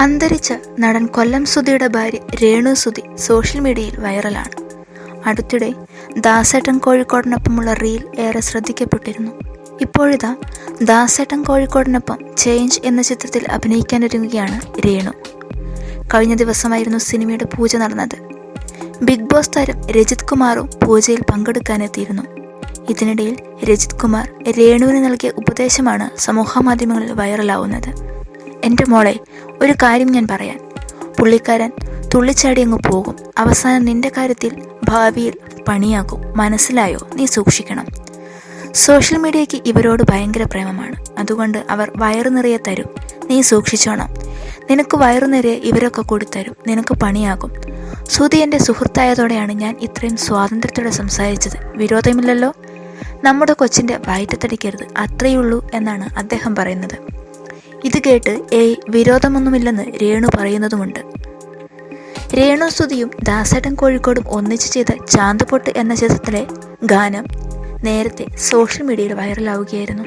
അന്തരിച്ച നടൻ കൊല്ലം സുധിയുടെ ഭാര്യ രേണു സുധി സോഷ്യൽ മീഡിയയിൽ വൈറലാണ്. അടുത്തിടെ ദാസേട്ടൻ കോഴിക്കോടിനൊപ്പമുള്ള റീൽ ഏറെ ശ്രദ്ധിക്കപ്പെട്ടിരുന്നു. ഇപ്പോഴിതാ ദാസേട്ടൻ കോഴിക്കോടിനൊപ്പം ചേഞ്ച് എന്ന ചിത്രത്തിൽ അഭിനയിക്കാനൊരുങ്ങുകയാണ് രേണു. കഴിഞ്ഞ ദിവസമായിരുന്നു സിനിമയുടെ പൂജ നടന്നത്. ബിഗ് ബോസ് താരം രജിത് കുമാറും പൂജയിൽ പങ്കെടുക്കാനെത്തിയിരുന്നു. ഇതിനിടയിൽ രജിത് കുമാർ രേണുവിന് നൽകിയ ഉപദേശമാണ് സമൂഹമാധ്യമങ്ങളിൽ വൈറലാവുന്നത്. എന്റെ മോളെ ഒരു കാര്യം ഞാൻ പറയാൻ. പുള്ളിക്കാരൻ തുള്ളിച്ചാടി അങ്ങ് പോകും. അവസാനം നിന്റെ കാര്യത്തിൽ ഭാവിയിൽ പണിയാക്കും മനസ്സിലായോ? നീ സൂക്ഷിക്കണം. സോഷ്യൽ മീഡിയയ്ക്ക് ഇവരോട് ഭയങ്കര പ്രേമമാണ്. അതുകൊണ്ട് അവർ വയറു നിറയെ തരും. നീ സൂക്ഷിച്ചോണം. നിനക്ക് വയറു നിറയെ ഇവരൊക്കെ കൊടുത്തരും നിനക്ക് പണിയാകും. സുധി എന്റെ സുഹൃത്തായതോടെയാണ് ഞാൻ ഇത്രയും സ്വാതന്ത്ര്യത്തോടെ സംസാരിച്ചത്. വിരോധമില്ലല്ലോ? നമ്മുടെ കൊച്ചിന്റെ വയറ്റത്തടിക്കരുത്. അത്രയുള്ളൂ എന്നാണ് അദ്ദേഹം പറയുന്നത്. ഇത് കേട്ട് ഏ വിരോധമൊന്നുമില്ലെന്ന് രേണു പറയുന്നതുമുണ്ട്. രേണു സ്തുതിയും ദാസേട്ടൻ കോഴിക്കോടും ഒന്നിച്ചു ചെയ്ത ചാന്തുപൊട്ട് എന്ന ചിത്രത്തിലെ ഗാനം നേരത്തെ സോഷ്യൽ മീഡിയയിൽ വൈറലാവുകയായിരുന്നു.